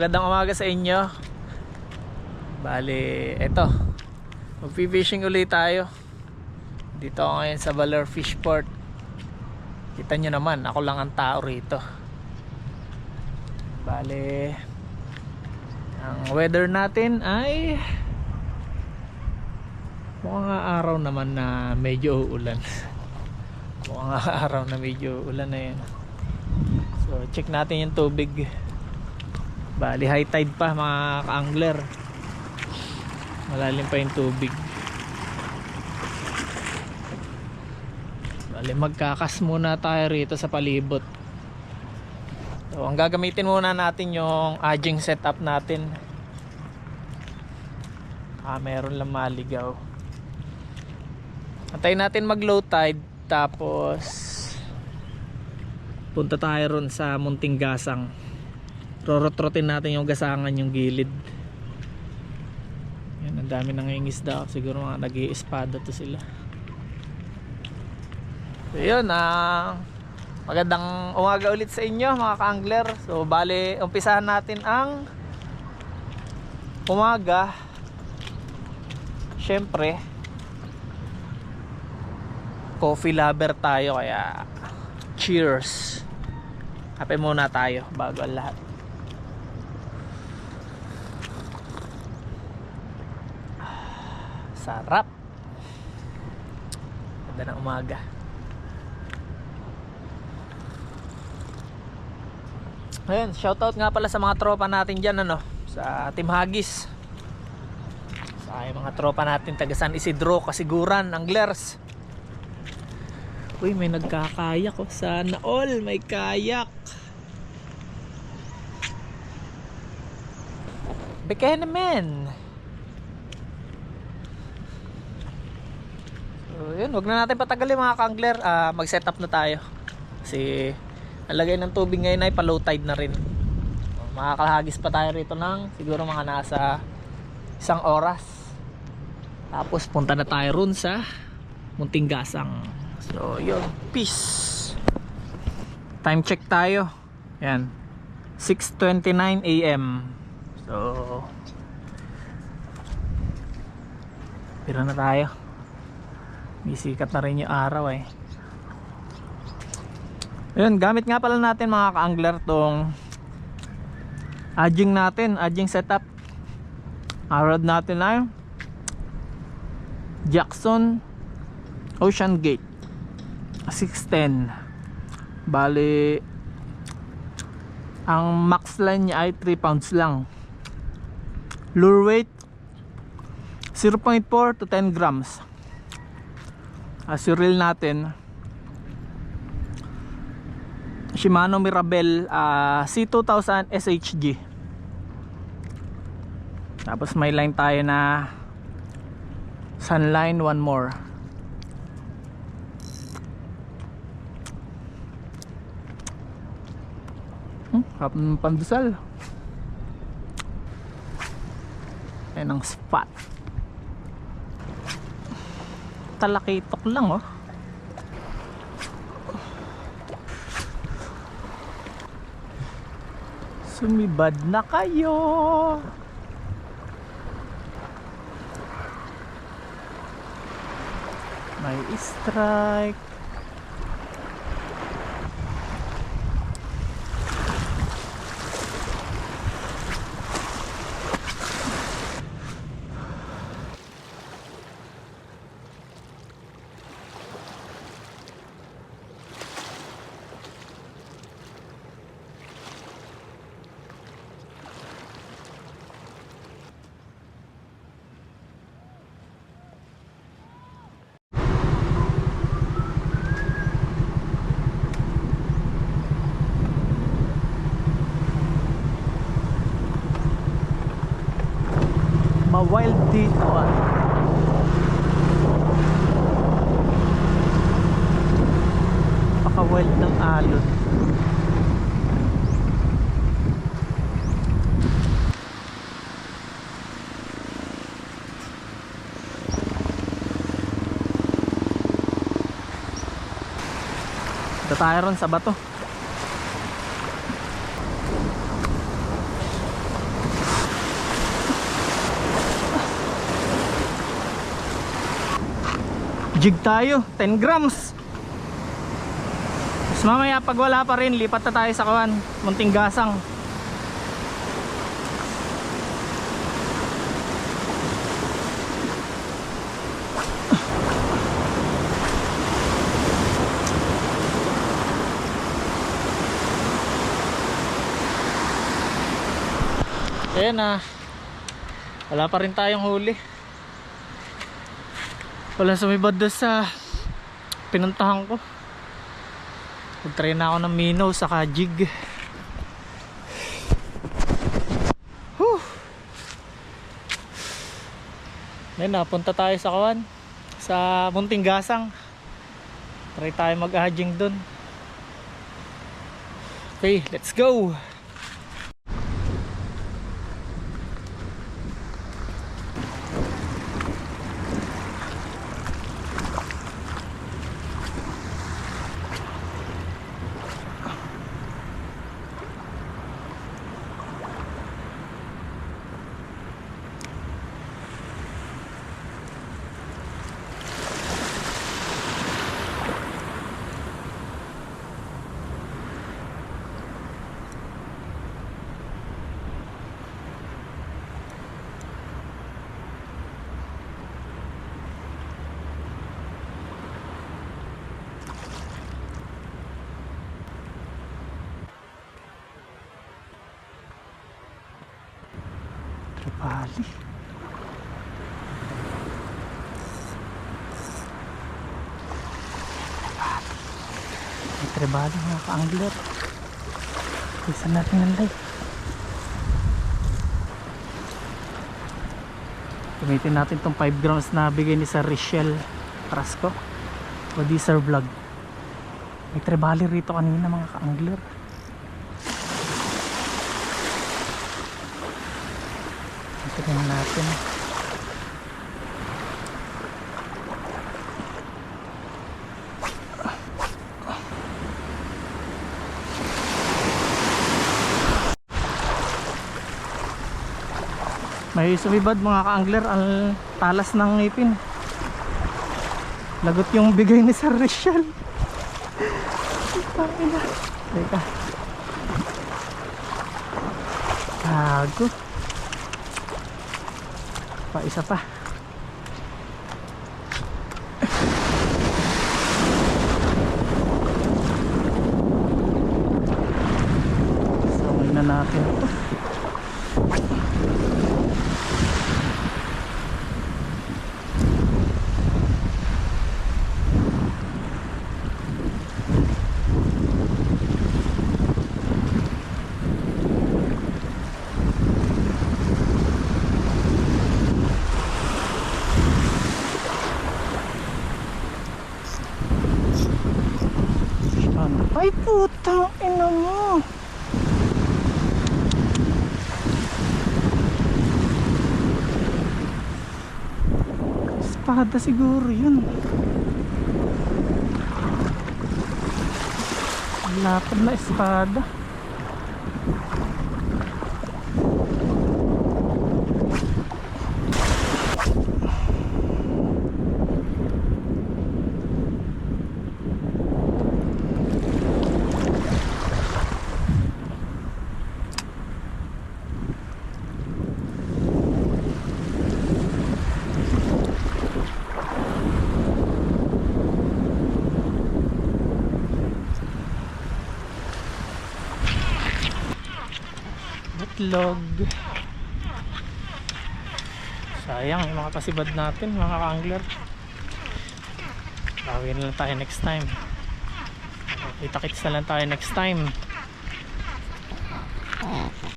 magandang umaga sa inyo. Bali, eto. Magpi-fishing ulit tayo. Dito ako ngayon sa Valor Fishport. Kita nyo naman, ako lang ang tao rito. Bali, ang weather natin ay mukhang araw naman na medyo uulan. mukhang araw na medyo ulan na yan. So, check natin yung tubig. Bali, high tide pa mga ka-angler. Malalim pa yung tubig. Bali, magkakas muna tayo rito sa palibot. So, ang gagamitin muna natin yung aging setup natin. Ah, meron lang maligaw. Antayin natin mag low tide tapos punta tayo ron sa munting gasang rorotrotin natin yung gasangan yung gilid. Yan ang dami nang isda. Siguro mga nag espada to sila. So yun ah magandang umaga ulit sa inyo mga ka-angler. So bali umpisahan natin ang umaga. Syempre coffee lover tayo kaya cheers. Kape muna tayo bago lahat sarap ganda ng umaga ayun shoutout nga pala sa mga tropa natin dyan ano sa Team Hagis sa mga tropa natin taga San Isidro Kasiguran Anglers Uy, may nagkakayak oh. Sana all may kayak. Beke naman. So, yun. Huwag na natin patagalin mga kangler. Ah, mag-set up na tayo. Kasi, ang lagay ng tubig ngayon ay pa-low tide na rin. So, makakalahagis pa tayo rito ng siguro mga nasa isang oras. Tapos, punta na tayo ron sa Munting Gasang. So, yun. Peace. Time check tayo. Yan. 6.29 a.m. So, pira na tayo. Bisikat na rin yung araw eh. Yun, gamit nga pala natin mga ka-angler tong adjing natin, adjing setup. Arad natin na Jackson Ocean Gate. 610 bali ang max line niya ay 3 pounds lang. Lure weight 0.4 to 10 grams as yung reel natin Shimano Mirabel uh, C2000 SHG tapos may line tayo na Sunline one more Hmm, harap ng pandesal. Ayan ang spot. Talakitok lang oh. Sumibad na kayo. May strike. Ma-wild dito ah. Paka-wild ng alon. Ito tayo ron sa bato. Jig tayo, 10 grams. Tapos mamaya pag wala pa rin, lipat na tayo sa kawan. Munting gasang. Ayan na. Wala pa rin tayong huli. Wala sumibad doon sa pinuntahan ko. Nag-try na ako ng minnow saka jig. Whew. Ngayon napunta tayo sa kawan. Sa Munting Gasang. Try tayo mag-ahajing doon. Okay, let's go! Tripali. May tribali mga ka-angler. Isa natin ang light. Gamitin natin tong 5 grams na bigay ni Sir Richelle Rasco. O di Sir Vlog. May tribali rito kanina mga ka-angler. Tignan natin. May sumibad mga ka-angler ang talas ng ngipin. Lagot yung bigay ni Sir. Tangina. Teka. Gago. Pa isa pa. Saway na natin ito. Ano? Ay putang ina mo. Espada siguro yun. Lapad na espada. Itlog. Sayang yung mga kasibad natin, mga ka-angler. Gawin na lang tayo next time. Kita-kits na lang tayo next time.